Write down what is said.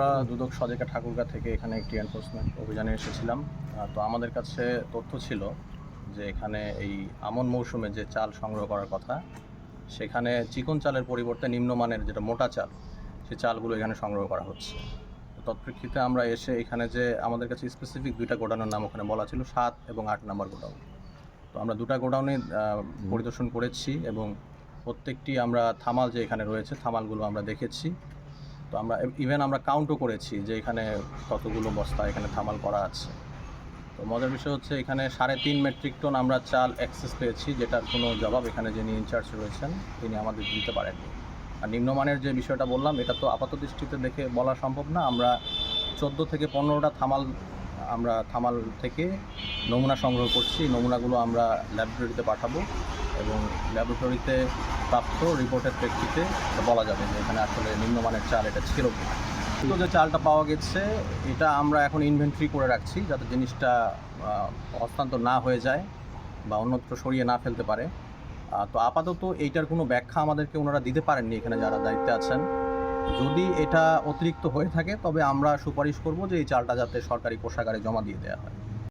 আমরা দুদক সদেকা ঠাকুরগা থেকে এখানে একটি এনফোর্সমেন্ট অভিযানে এসেছিলাম। তো আমাদের কাছে তথ্য ছিল যে এখানে এই আমন মৌসুমে যে চাল সংগ্রহ করার কথা, সেখানে চিকন চালের পরিবর্তে নিম্নমানের যেটা মোটা চাল, সে চালগুলো এখানে সংগ্রহ করা হচ্ছে। তৎপ্রেক্ষিতে আমরা এসে এখানে যে আমাদের কাছে স্পেসিফিক দুইটা গোডাউনের নাম ওখানে বলা ছিল, সাত এবং আট নম্বর গোডাউন। তো আমরা দুটা গোডাউনে পরিদর্শন করেছি এবং প্রত্যেকটি আমরা থামাল যে এখানে রয়েছে, থামালগুলো আমরা দেখেছি। তো আমরা ইভেন আমরা কাউন্টও করেছি যে এখানে কতগুলো বস্তা এখানে থামাল করা আছে। তো মজার বিষয় হচ্ছে এখানে সাড়ে তিন মেট্রিক টন আমরা চাল অ্যাক্সেস পেয়েছি, যেটার কোনো জবাব এখানে যিনি ইনচার্জ রয়েছেন, তিনি আমাদের দিতে পারেননি। আর নিম্নমানের যে বিষয়টা বললাম, এটা তো আপাত দৃষ্টিতে দেখে বলা সম্ভব না। আমরা চোদ্দ থেকে পনেরোটা থামাল আমরা থামাল থেকে নমুনা সংগ্রহ করছি। নমুনাগুলো আমরা ল্যাবরেটরিতে পাঠাবো এবং ল্যাবরেটরিতে প্রাপ্ত রিপোর্টের প্রেক্ষিতে বলা যাবে যে এখানে আসলে নিম্নমানের চাল এটা ছিল তো যে চালটা পাওয়া গেছে, এটা আমরা এখন ইনভেন্টরি করে রাখছি যাতে জিনিসটা হস্তান্তর না হয়ে যায় বা অন্যত্র সরিয়ে না ফেলতে পারে। তো আপাতত এইটার কোনো ব্যাখ্যা আমাদেরকে ওনারা দিতে পারেননি এখানে যারা দায়িত্বে আছেন। যদি এটা অতিরিক্ত হয়ে থাকে, তবে আমরা সুপারিশ করব যে এই চালটা যাতে সরকারি কোষাগারে জমা দিয়ে দেওয়া হয়।